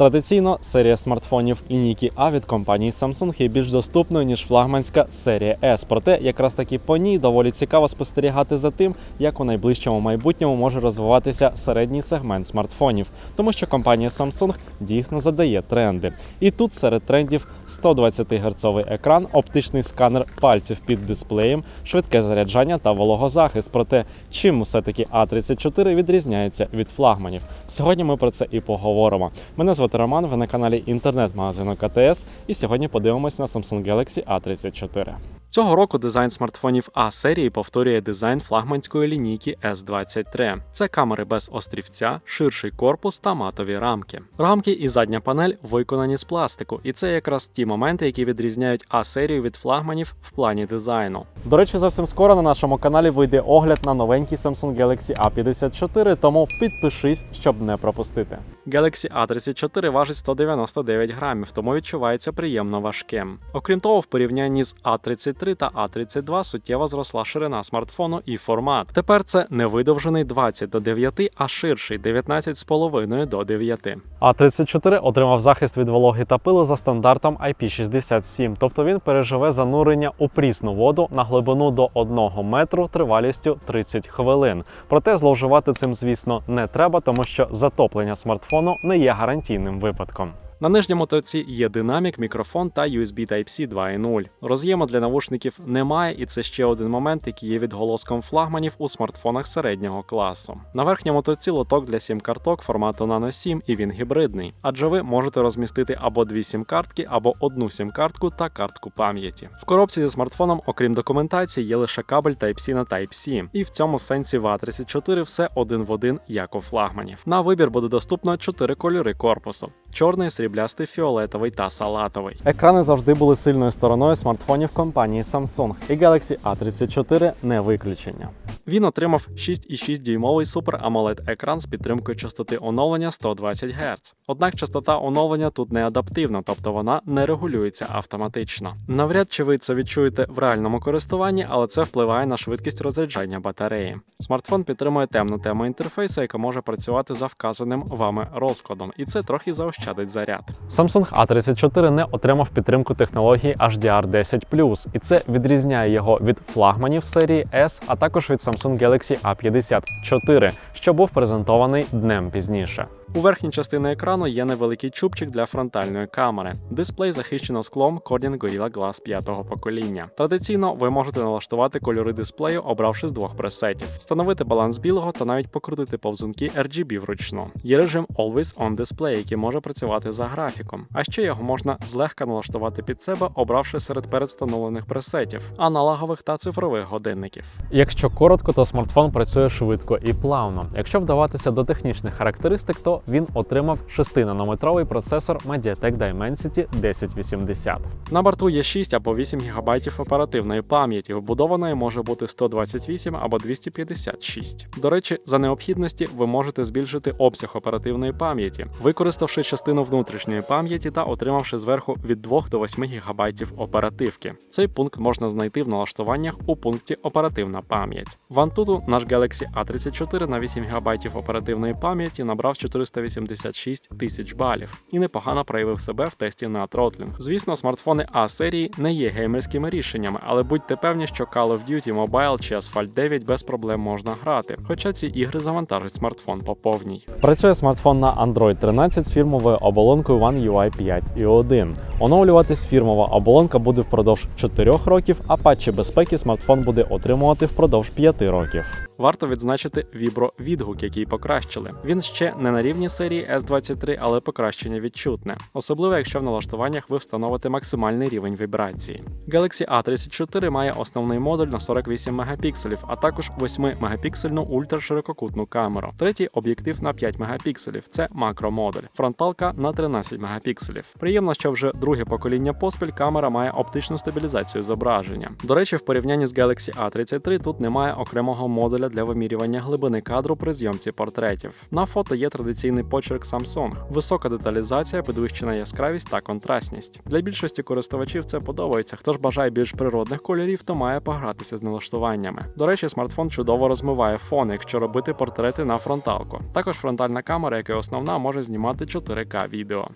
Традиційно серія смартфонів лінійки А від компанії Samsung є більш доступною ніж флагманська серія S. Проте якраз таки по ній доволі цікаво спостерігати за тим, як у найближчому майбутньому може розвиватися середній сегмент смартфонів, тому що компанія Samsung дійсно задає тренди. І тут серед трендів 120 герцовий екран, оптичний сканер пальців під дисплеєм, швидке заряджання та вологозахист. Проте чим все-таки А34 відрізняється від флагманів? Сьогодні ми про це і поговоримо. Мене звати Роман, ви на каналі інтернет-магазину КТС, і сьогодні подивимось на Samsung Galaxy A34. Цього року дизайн смартфонів А серії повторює дизайн флагманської лінійки S23. Це камери без острівця, ширший корпус та матові рамки. Рамки і задня панель виконані з пластику, і це якраз ті моменти, які відрізняють А серію від флагманів в плані дизайну. До речі, зовсім скоро на нашому каналі вийде огляд на новенький Samsung Galaxy A54, тому підпишись, щоб не пропустити. Galaxy A34 важить 199 грамів, тому відчувається приємно важким. Окрім того, в порівнянні з A33 та A32 суттєво зросла ширина смартфону і формат. Тепер це не видовжений 20 до 9, а ширший 19,5 до 9. А34 отримав захист від вологи та пилу за стандартом IP67, тобто він переживе занурення у прісну воду на глибину до 1 метру тривалістю 30 хвилин. Проте зловживати цим, звісно, не треба, тому що затоплення смартфону не є гарантійним випадком. На нижньому торці є динамік, мікрофон та USB Type-C 2.0. Роз'єму для навушників немає, і це ще один момент, який є відголоском флагманів у смартфонах середнього класу. На верхньому торці лоток для сім-карток формату Nano 7 і він гібридний, адже ви можете розмістити або дві сім-картки, або одну сім-картку та картку пам'яті. В коробці зі смартфоном, окрім документації, є лише кабель Type-C на Type-C, і в цьому сенсі в A34 все один в один, як у флагманів. На вибір буде доступно чотири кольори корпусу: чорний, сріблястий, фіолетовий та салатовий. Екрани завжди були сильною стороною смартфонів компанії Samsung, і Galaxy A34 не виключення. Він отримав 6,6 дюймовий Super AMOLED екран з підтримкою частоти оновлення 120 Гц. Однак частота оновлення тут не адаптивна, тобто вона не регулюється автоматично. Навряд чи ви це відчуєте в реальному користуванні, але це впливає на швидкість розряджання батареї. Смартфон підтримує темну тему інтерфейсу, яка може працювати за вказаним вами розкладом, і це трохи заощадить заряд. Samsung A34 не отримав підтримку технології HDR10+, і це відрізняє його від флагманів серії S, а також від Samsung Galaxy A54, що був презентований днем пізніше. У верхній частині екрану є невеликий чубчик для фронтальної камери. Дисплей захищено склом Corning Gorilla Glass 5-го покоління. Традиційно ви можете налаштувати кольори дисплею, обравши з двох пресетів, встановити баланс білого та навіть покрутити повзунки RGB вручну. Є режим Always On Display, який може працювати за графіком. А ще його можна злегка налаштувати під себе, обравши серед передвстановлених пресетів, аналогових та цифрових годинників. Якщо коротко, то смартфон працює швидко і плавно. Якщо вдаватися до технічних характеристик, то він отримав 6-нанометровий процесор Mediatek Dimensity 1080. На борту є 6 або 8 ГБ оперативної пам'яті, вбудованої може бути 128 або 256. До речі, за необхідності ви можете збільшити обсяг оперативної пам'яті, використавши частину внутрішньої пам'яті та отримавши зверху від 2 до 8 ГБ оперативки. Цей пункт можна знайти в налаштуваннях у пункті Оперативна пам'ять. В Antutu наш Galaxy A34 на 8 ГБ оперативної пам'яті набрав 486 тисяч балів і непогано проявив себе в тесті на тротлінг. Звісно, смартфони А серії не є геймерськими рішеннями, але будьте певні, що Call of Duty Mobile чи Asphalt 9 без проблем можна грати, хоча ці ігри завантажать смартфон по повній. Працює смартфон на Android 13 з фірмовою оболонкою One UI 5 і 1. Оновлюватись фірмова оболонка буде впродовж 4 років, а патчі безпеки смартфон буде отримувати впродовж 5 років. Варто відзначити вібро-відгук, який покращили. Він ще не на рівні серії S23, але покращення відчутне, особливо якщо в налаштуваннях ви встановите максимальний рівень вібрації. Galaxy A34 має основний модуль на 48 мегапікселів, а також 8-мегапіксельну ультраширококутну камеру. Третій об'єктив на 5 мегапікселів це макромодуль, фронталка на 13 мегапікселів. Приємно, що вже другий друге покоління поспіль камера має оптичну стабілізацію зображення. До речі, в порівнянні з Galaxy A33 тут немає окремого модуля для вимірювання глибини кадру при зйомці портретів. На фото є традиційний почерк Samsung, висока деталізація, підвищена яскравість та контрастність. Для більшості користувачів це подобається. Хто ж бажає більш природних кольорів, то має погратися з налаштуваннями. До речі, смартфон чудово розмиває фон, якщо робити портрети на фронталку. Також фронтальна камера, як і основна, може знімати 4К відео.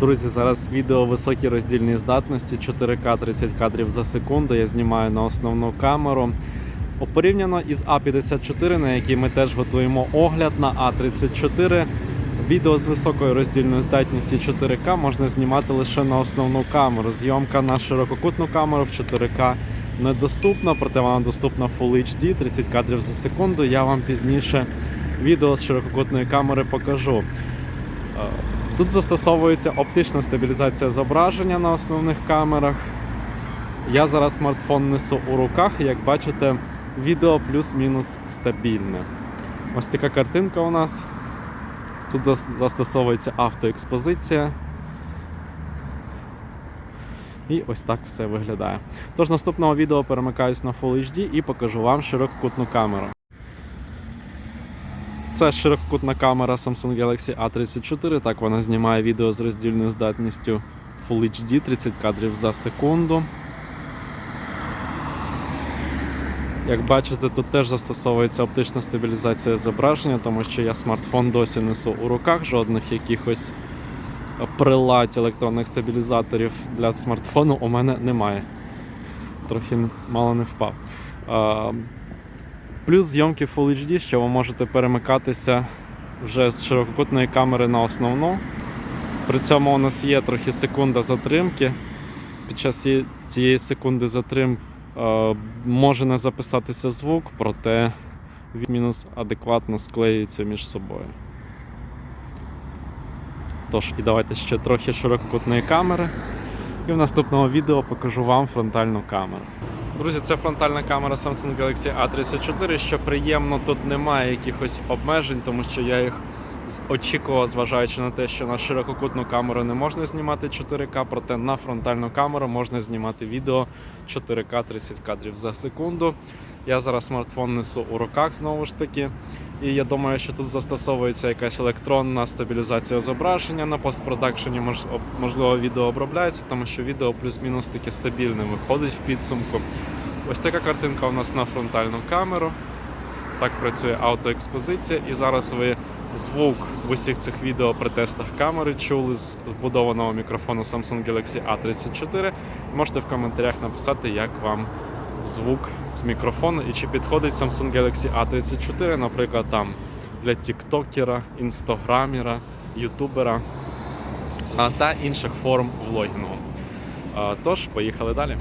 Друзі, зараз відео високій роздільній здатності 4К 30 кадрів за секунду. Я знімаю на основну камеру. Порівняно із А54, на якій ми теж готуємо огляд на А34. Відео з високою роздільною здатністю 4К можна знімати лише на основну камеру. Зйомка на ширококутну камеру в 4К недоступна, проте вона доступна Full HD 30 кадрів за секунду. Я вам пізніше відео з ширококутної камери покажу. Тут застосовується оптична стабілізація зображення на основних камерах. Я зараз смартфон несу у руках, і як бачите, відео плюс-мінус стабільне. Ось така картинка у нас. Тут застосовується автоекспозиція. І ось так все виглядає. Тож наступного відео перемикаюсь на Full HD і покажу вам ширококутну камеру. Це ширококутна камера Samsung Galaxy A34. Так вона знімає відео з роздільною здатністю Full HD 30 кадрів за секунду. Як бачите, тут теж застосовується оптична стабілізація зображення, тому що я смартфон досі несу у руках, жодних якихось приладь електронних стабілізаторів для смартфону у мене немає. Трохи мало не впав. Плюс зйомки Full HD, що ви можете перемикатися вже з ширококутної камери на основну. При цьому у нас є трохи секунда затримки. Під час цієї секунди затримки е, може не записатися звук, проте він мінус адекватно склеюється між собою. Тож, і давайте ще трохи ширококутної камери. І в наступному відео покажу вам фронтальну камеру. Друзі, це фронтальна камера Samsung Galaxy A34. Що приємно, тут немає якихось обмежень, тому що я їх очікував, зважаючи на те, що на ширококутну камеру не можна знімати 4К, проте на фронтальну камеру можна знімати відео 4К 30 кадрів за секунду. Я зараз смартфон несу у руках знову ж таки. І я думаю, що тут застосовується якась електронна стабілізація зображення на постпродакшені, можливо, відео обробляється, тому що відео плюс-мінус таке стабільне виходить в підсумку. Ось така картинка у нас на фронтальну камеру. Так працює автоекспозиція, і зараз ви звук в усіх цих відео при тестах камери чули з вбудованого мікрофону Samsung Galaxy A34. Можете в коментарях написати, як вам звук з мікрофону і чи підходить Samsung Galaxy A34, наприклад, там для тіктокера, інстаграмера, ютубера та інших форм влогінгу. Тож, поїхали далі.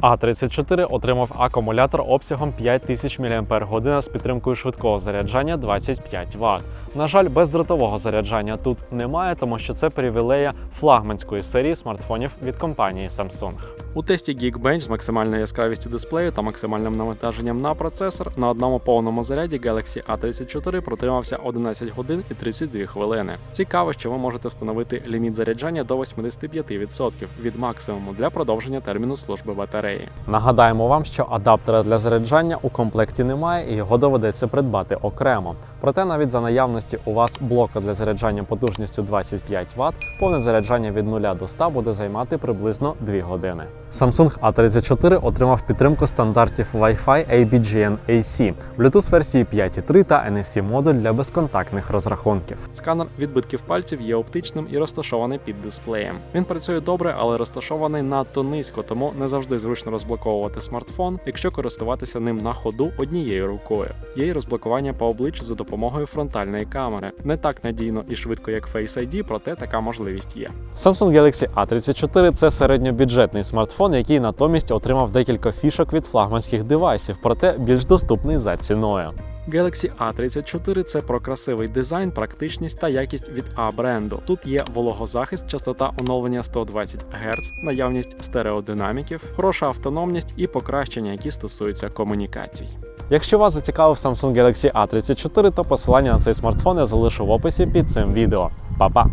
А34 отримав акумулятор обсягом 5000 мАч з підтримкою швидкого заряджання 25 Вт. На жаль, бездротового заряджання тут немає, тому що це привілея флагманської серії смартфонів від компанії Samsung. У тесті Geekbench з максимальною яскравістю дисплею та максимальним навантаженням на процесор на одному повному заряді Galaxy A34 протримався 11 годин і 32 хвилини. Цікаво, що ви можете встановити ліміт заряджання до 85% від максимуму для продовження терміну служби батареї. Нагадаємо вам, що адаптера для заряджання у комплекті немає і його доведеться придбати окремо. Проте навіть за наявності у вас блока для заряджання потужністю 25 Вт, повне заряджання від 0 до 100 буде займати приблизно 2 години. Samsung A34 отримав підтримку стандартів Wi-Fi ABGN AC, Bluetooth версії 5.3 та NFC модуль для безконтактних розрахунків. Сканер відбитків пальців є оптичним і розташований під дисплеєм. Він працює добре, але розташований надто низько, тому не завжди зручно розблоковувати смартфон, якщо користуватися ним на ходу однією рукою. Є й розблокування по обличчю за допомогою фронтальної камери. Не так надійно і швидко, як Face ID, проте така можливість є. Samsung Galaxy A34 це середньобюджетний смартфон, який натомість отримав декілька фішок від флагманських девайсів, проте більш доступний за ціною. Galaxy A34 це про красивий дизайн, практичність та якість від А бренду. Тут є вологозахист, частота оновлення 120 Гц, наявність стереодинаміків, хороша автономність і покращення, які стосуються комунікацій. Якщо вас зацікавив Samsung Galaxy A34, то посилання на цей смартфон я залишу в описі під цим відео. Па-па!